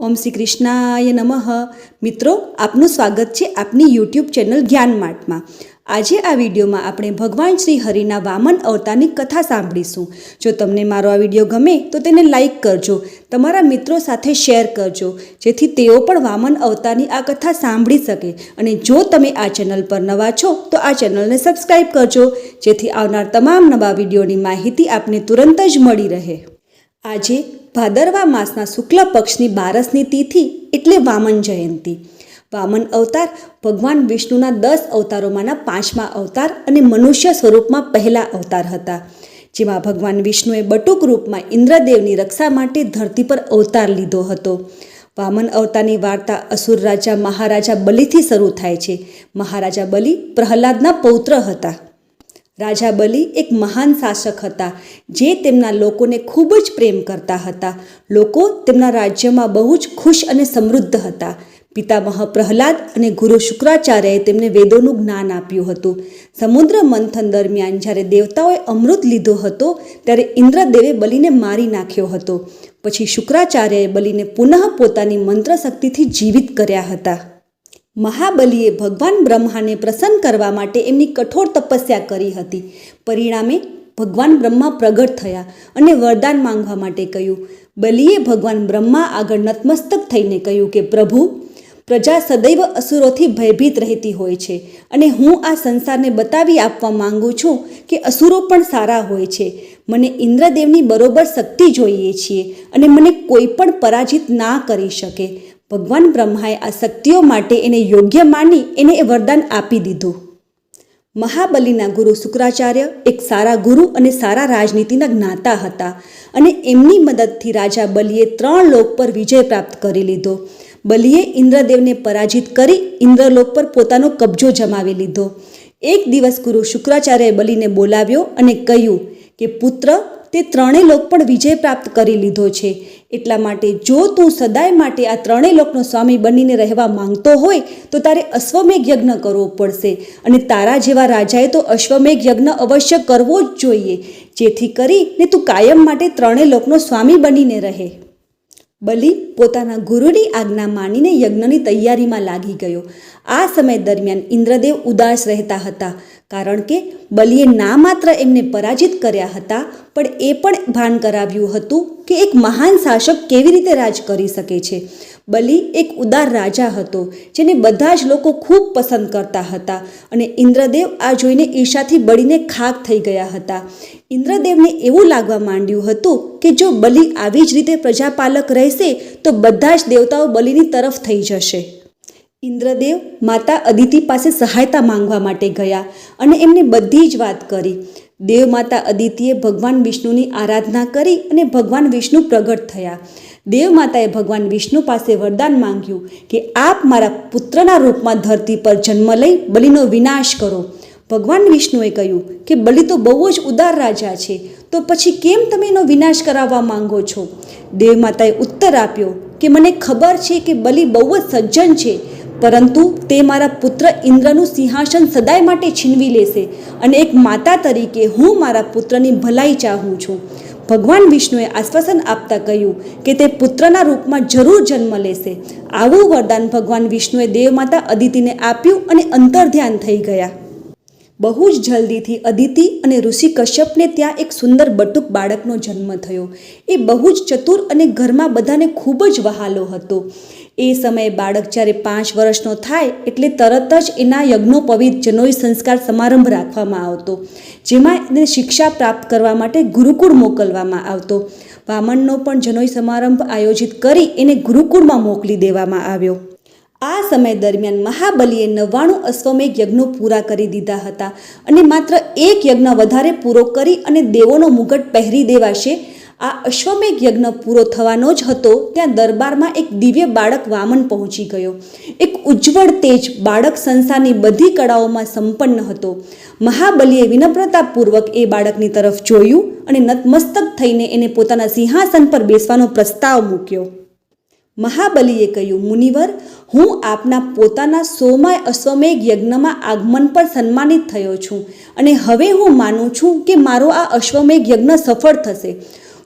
ઓમ શ્રી કૃષ્ણાય નમઃ. મિત્રો, આપનું સ્વાગત છે આપની યુટ્યુબ ચેનલ જ્ઞાન માટમાં આજે આ વિડીયોમાં આપણે ભગવાન શ્રી હરિના વામન અવતારની કથા સાંભળીશું. જો તમને મારો આ વીડિયો ગમે, તો તેને લાઈક કરજો. તમારા મિત્રો સાથે શેર કરજો, જેથી તેઓ પણ વામન અવતારની આ કથા સાંભળી શકે. અને જો તમે આ ચેનલ પર નવા છો, તો આ ચેનલને સબસ્ક્રાઈબ કરજો, જેથી આવનાર તમામ નવા વિડીયોની માહિતી આપને તુરંત જ મળી રહે. આજે ભાદરવા માસના શુક્લ પક્ષની બારસની તિથિ એટલે વામન જયંતી. વામન અવતાર ભગવાન વિષ્ણુના દસ અવતારોમાંના પાંચમા અવતાર અને મનુષ્ય સ્વરૂપમાં પહેલા અવતાર હતા. જેમાં ભગવાન વિષ્ણુએ બટુક રૂપમાં ઇન્દ્રદેવની રક્ષા માટે ધરતી પર અવતાર લીધો હતો. વામન અવતારની વાર્તા અસુર રાજા મહારાજા બલિથી શરૂ થાય છે. મહારાજા બલિ પ્રહલાદના પૌત્ર હતા. રાજા બલિ એક મહાન શાસક હતા, જે તેમના લોકોને ખૂબ જ પ્રેમ કરતા હતા. લોકો તેમના રાજ્યમાં બહુ જ ખુશ અને સમૃદ્ધ હતા. પિતામહ પ્રહલાદ અને ગુરુ શુક્રાચાર્યએ તેમને વેદોનું જ્ઞાન આપ્યું હતું. સમુદ્ર મંથન દરમિયાન જ્યારે દેવતાઓએ અમૃત લીધો હતો, ત્યારે ઇન્દ્રદેવે બલિને મારી નાખ્યો હતો. પછી શુક્રાચાર્યએ બલિને પુનઃ પોતાની મંત્ર શક્તિથી જીવિત કર્યા હતા. મહાબલીએ ભગવાન બ્રહ્માને પ્રસન્ન કરવા માટે એમની કઠોર તપસ્યા કરી હતી. પરિણામે ભગવાન બ્રહ્મા પ્રગટ થયા અને વરદાન માંગવા માટે કહ્યું, બલિએ ભગવાન બ્રહ્મા આગળ નતમસ્તક થઈને કહ્યું કે, પ્રભુ, પ્રજા સદૈવ અસુરોથી ભયભીત રહેતી હોય છે અને હું આ સંસારને બતાવી આપવા માંગુ છું કે અસુરો પણ સારા હોય છે. મને ઇન્દ્રદેવની બરોબર શક્તિ જોઈએ છીએ અને મને કોઈ પણ પરાજિત ના કરી શકે. ભગવાન બ્રહ્માએ આ શક્તિઓ માટે એને યોગ્ય માની એને એ વરદાન આપી દીધું. મહાબલીના ગુરુ શુક્રાચાર્ય એક સારા ગુરુ અને સારા રાજનીતિના જ્ઞાતા હતા અને એમની મદદથી રાજા બલિએ ત્રણ લોક પર વિજય પ્રાપ્ત કરી લીધો. બલિએ ઇન્દ્રદેવને પરાજિત કરી ઇન્દ્રલોક પર પોતાનો કબજો જમાવી લીધો. એક દિવસ ગુરુ શુક્રાચાર્યએ બલિને બોલાવ્યો અને કહ્યું કે પુત્ર તે ત્રણેય લોક પણ વિજય પ્રાપ્ત કરી લીધો છે. એટલા માટે જો તું સદાય માટે આ ત્રણેય લોકનો સ્વામી બનીને રહેવા માંગતો હોય, તો તારે અશ્વમેઘ યજ્ઞ કરવો પડશે. અને તારા જેવા રાજાએ તો અશ્વમેઘ યજ્ઞ અવશ્ય કરવો જ જોઈએ. જેથી કરીને તું કાયમ માટે ત્રણેય લોકનો સ્વામી બનીને રહે. બલિ પોતાના ગુરુની આજ્ઞા માનીને યજ્ઞની તૈયારીમાં લાગી ગયો. આ સમય દરમિયાન ઇન્દ્રદેવ ઉદાસ રહેતા હતા. કારણ કે બલિએ ના માત્ર એમને પરાજિત કર્યા હતા, પણ એ પણ ભાન કરાવ્યું હતું કે એક મહાન શાસક કેવી રીતે રાજ કરી શકે છે. બલિ એક ઉદાર રાજા હતો, જેને બધા જ લોકો ખૂબ પસંદ કરતા હતા અને ઇન્દ્રદેવ આ જોઈને ઈર્ષાથી બળીને ખાક થઈ ગયા હતા. ઇન્દ્રદેવને એવું લાગવા માંડ્યું હતું કે જો બલિ આવી જ રીતે પ્રજાપાલક રહેશે, તો બધા જ દેવતાઓ બલિની તરફ થઈ જશે. ઇન્દ્રદેવ માતા અદિતિ પાસે સહાયતા માંગવા માટે ગયા અને એમને બધી જ વાત કરી. દેવ માતા અદિતિએ ભગવાન વિષ્ણુની આરાધના કરી અને ભગવાન વિષ્ણુ પ્રગટ થયા. દેવ માતાએ ભગવાન વિષ્ણુ પાસે વરદાન માંગ્યું કે આપ મારા પુત્રના રૂપમાં ધરતી પર જન્મ લઈ બલિનો વિનાશ કરો. ભગવાન વિષ્ણુએ કહ્યું કે બલિ તો બહુ જ ઉદાર રાજા છે, તો પછી કેમ તમે એનો વિનાશ કરાવવા માંગો છો? દેવ માતાએ ઉત્તર આપ્યો કે મને ખબર છે કે બલિ બહુ જ સજ્જન છે પરંતુ તે મારા પુત્ર ઇન્દ્રનું સિંહાસન સદાય માટે છીનવી લેશે અને એક માતા તરીકે હું મારા પુત્રની ભલાઈ ચાહું છું. ભગવાન વિષ્ણુએ આશ્વાસન આપતા કહ્યું કે તે પુત્રના રૂપમાં જરૂર જન્મ લેશે. આવું વરદાન ભગવાન વિષ્ણુએ દેવમાતા અદિતિને આપ્યું અને અંતર્ધ્યાન થઈ ગયા. બહુ જ જલ્દીથી અદિતિ અને ઋષિ કશ્યપને ત્યાં એક સુંદર બટુક બાળકનો જન્મ થયો. એ બહુ જ ચતુર અને ઘરમાં બધાને ખૂબ જ વહાલો હતો. એ સમયે બાળક જ્યારે પાંચ વર્ષનો થાય એટલે તરત જ એના યજ્ઞોપવિત જનોઈ સંસ્કાર સમારંભ રાખવામાં આવતો, જેમાં એને શિક્ષા પ્રાપ્ત કરવા માટે ગુરુકુળ મોકલવામાં આવતો. વામણનો પણ જનોઈ સમારંભ આયોજિત કરી એને ગુરુકુળમાં મોકલી દેવામાં આવ્યો. આ સમય દરમિયાન મહાબલીએ નવ્વાણું અશ્વમેઘ યજ્ઞો પૂરા કરી દીધા હતા અને માત્ર એક યજ્ઞ વધારે પૂરો કરી અને દેવોનો મુગટ પહેરી દેવાશે આ અશ્વમેઘ યજ્ઞ પૂરો થવાનો જ હતો, ત્યાં દરબારમાં એક દિવ્ય બાળક વામન પહોંચી ગયો. એક ઉજ્જવળ તેજ બાળક સંસારની બધી કળાઓમાં સંપન્ન હતો. મહાબલીએ વિનમ્રતાપૂર્વક એ બાળકની તરફ જોયું અને નતમસ્તક થઈને એને પોતાના સિંહાસન પર બેસવાનો પ્રસ્તાવ મૂક્યો. મહાબલીએ કહ્યું, મુનિવર, હું આપના પોતાના સોમાય અશ્વમેઘ યજ્ઞમાં આગમન પર સન્માનિત થયો છું અને હવે હું માનું છું કે મારો આ અશ્વમેઘ યજ્ઞ સફળ થશે.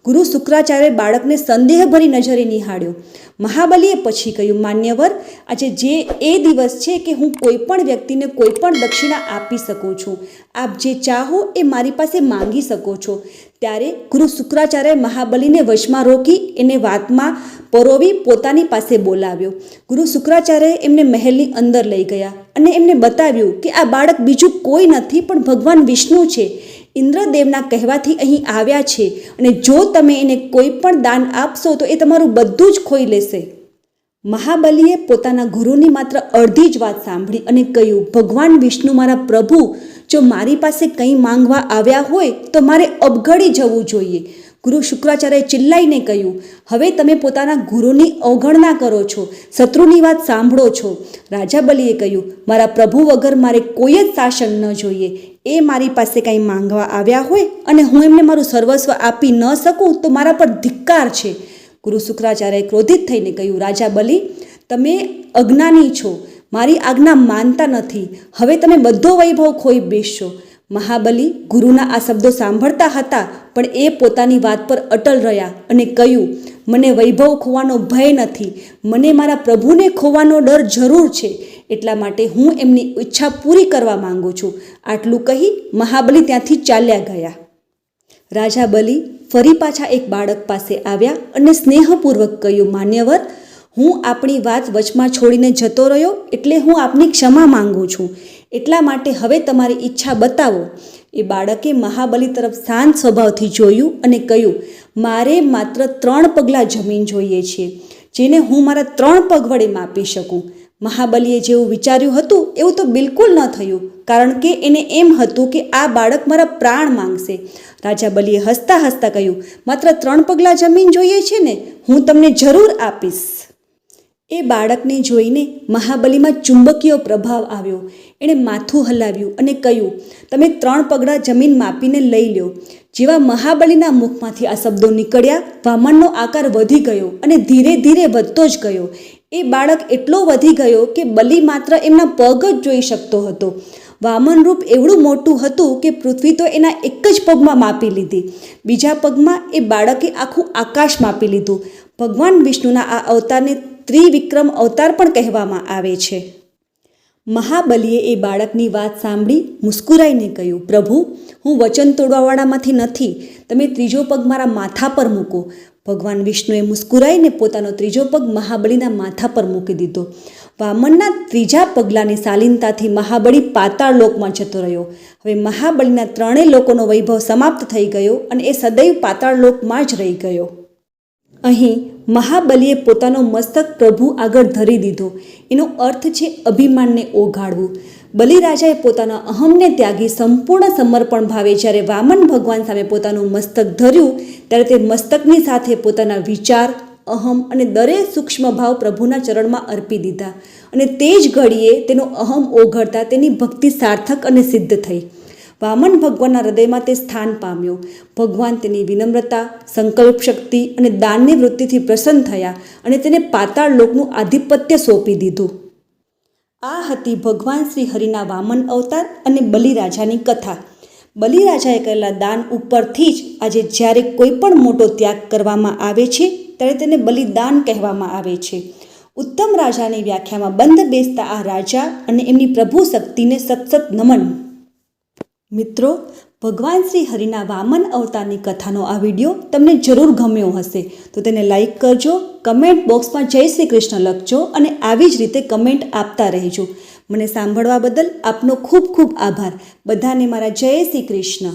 ગુરુ શુક્રાચાર્ય બાળકને સંદેહભરી નજરે નિહાળ્યો. મહાબલીએ પછી કહ્યું, માન્યવર, આજે જે એ દિવસ છે કે હું કોઈ પણ વ્યક્તિને કોઈ પણ દક્ષિણા આપી શકું છું, આપ જે ચાહો એ મારી પાસે માંગી શકો છો. ત્યારે ગુરુ શુક્રાચાર્ય મહાબલીને વશમાં રોકી એને વાતમાં પરોવી પોતાની પાસે બોલાવ્યો. ગુરુ શુક્રાચાર્યએ એમને મહેલની અંદર લઈ ગયા અને એમને બતાવ્યું કે આ બાળક બીજું કોઈ નથી પણ ભગવાન વિષ્ણુ છે. ઇન્દ્રદેવના કહેવાથી અહીં આવ્યા છે અને જો તમે એને કોઈ પણ દાન આપશો, તો એ તમારું બધું જ ખોઈ લેશે. મહાબલીએ પોતાના ગુરુની માત્ર અડધી જ વાત સાંભળી અને કહ્યું, ભગવાન વિષ્ણુ મારા પ્રભુ, જો મારી પાસે કંઈ માંગવા આવ્યા હોય, તો મારે અબઘડી જવું જોઈએ. ગુરુ શુક્રાચાર્યએ ચિલ્લાઈને કહ્યું, હવે તમે પોતાના ગુરુની અવગણના કરો છો, શત્રુની વાત સાંભળો છો. રાજા બલીએ કહ્યું, મારા પ્રભુ વગર મારે કોઈ જ શાસન ન જોઈએ. એ મારી પાસે કંઈ માંગવા આવ્યા હોય અને હું એમને મારું સર્વસ્વ આપી ન શકું, તો મારા પર ધિક્કાર છે. ગુરુ શુક્રાચાર્યએ ક્રોધિત થઈને કહ્યું, રાજા બલી, તમે અજ્ઞાની છો. મારી આજ્ઞા માનતા નથી. હવે તમે બધો વૈભવ ખોઈ બેસશો. મહાબલી ગુરુના આ શબ્દો સાંભળતા હતા, પણ એ પોતાની વાત પર અટલ રહ્યા અને કહ્યું, મને વૈભવ ખોવાનો ભય નથી. મને મારા પ્રભુને ખોવાનો ડર જરૂર છે. એટલા માટે હું એમની ઈચ્છા પૂરી કરવા માંગુ છું. આટલું કહી મહાબલી ત્યાંથી ચાલ્યા ગયા. રાજા બલી ફરી પાછા એક બાળક પાસે આવ્યા અને સ્નેહપૂર્વક કહ્યું, માન્યવર હું આપણી વાત વચમાં છોડીને જતો રહ્યો એટલે હું આપની ક્ષમા માંગુ છું. એટલા માટે હવે તમારી ઈચ્છા બતાવો. એ બાળકે મહાબલી તરફ શાંત સ્વભાવથી જોયું અને કહ્યું, મારે માત્ર ત્રણ પગલાં જમીન જોઈએ છે, જેને હું મારા ત્રણ પગ વડે માપી શકું. મહાબલીએ જેવું વિચાર્યું હતું, એવું તો બિલકુલ ન થયું, કારણ કે એને એમ હતું કે આ બાળક મારા પ્રાણ માંગશે. રાજા બલીએ હસતા હસતા કહ્યું, માત્ર ત્રણ પગલાં જમીન જોઈએ છે ને, હું તમને જરૂર આપીશ. એ બાળકને જોઈને મહાબલીમાં ચુંબકીય પ્રભાવ આવ્યો. એણે માથું હલાવ્યું અને કહ્યું, તમે ત્રણ પગલાં જમીન માપીને લઈ લ્યો. જેવા મહાબલીના મુખમાંથી આ શબ્દો નીકળ્યા, વામનનો આકાર વધી ગયો અને ધીરે ધીરે વધતો જ ગયો. એ બાળક એટલો વધી ગયો કે બલી માત્ર એમના પગ જ જોઈ શકતો હતો. વામન રૂપ એવડું મોટું હતું કે પૃથ્વી તો એના એક જ પગમાં માપી લીધી. બીજા પગમાં એ બાળકે આખું આકાશ માપી લીધું. ભગવાન વિષ્ણુના આ અવતારને ત્રિવિક્રમ અવતાર પણ કહેવામાં આવે છે. મહાબલીએ એ બાળકની વાત સાંભળી મુસ્કુરાઈને કહ્યું, પ્રભુ, હું વચન તોડવાવાળામાંથી નથી. તમે ત્રીજો પગ મારા માથા પર મૂકો. ભગવાન વિષ્ણુએ મુસ્કુરાઈને પોતાનો ત્રીજો પગ મહાબલીના માથા પર મૂકી દીધો. વામનના ત્રીજા પગલાંની શાલીનતાથી મહાબળી પાતાળ લોકમાં જતો રહ્યો. હવે મહાબળીના ત્રણેય લોકોનો વૈભવ સમાપ્ત થઈ ગયો અને એ સદૈવ પાતાળ લોકમાં જ રહી ગયો. અહીં મહાબલીએ પોતાનો મસ્તક પ્રભુ આગળ ધરી દીધો. એનો અર્થ છે અભિમાનને ઓગાળવું. બલિરાજાએ પોતાના અહમને ત્યાગી સંપૂર્ણ સમર્પણ ભાવે જ્યારે વામન ભગવાન સામે પોતાનું મસ્તક ધર્યું, ત્યારે તે મસ્તકની સાથે પોતાના વિચાર, અહમ અને દરેક સૂક્ષ્મ ભાવ પ્રભુના ચરણમાં અર્પી દીધા. અને તે જ ઘડીએ તેનો અહમ ઓઘડતા તેની ભક્તિ સાર્થક અને સિદ્ધ થઈ. વામન ભગવાનના હૃદયમાં તે સ્થાન પામ્યો. ભગવાન તેની વિનમ્રતા, સંકલ્પ શક્તિ અને દાનની વૃત્તિથી પ્રસન્ન થયા અને તેને પાતાળ લોકનું આધિપત્ય સોંપી દીધું. આ હતી ભગવાન શ્રી હરિના વામન અવતાર અને બલિરાજાની કથા. બલિરાજાએ કરેલા દાન ઉપરથી જ આજે જ્યારે કોઈ પણ મોટો ત્યાગ કરવામાં આવે છે, ત્યારે તેને બલિદાન કહેવામાં આવે છે. ઉત્તમ રાજાની વ્યાખ્યામાં બંધ બેસતા આ રાજા અને એમની પ્રભુ શક્તિને સતસત નમન મિત્રો, ભગવાન શ્રી હરિના વામન અવતારની કથાનો આ વીડિયો તમને જરૂર ગમ્યો હશે. તો તેને લાઈક કરજો, કમેન્ટ બોક્સમાં જય શ્રી કૃષ્ણ લખજો અને આવી જ રીતે કમેન્ટ આપતા રહેજો. મને સાંભળવા બદલ આપનો ખૂબ ખૂબ આભાર. બધાને મારા જય શ્રી કૃષ્ણ.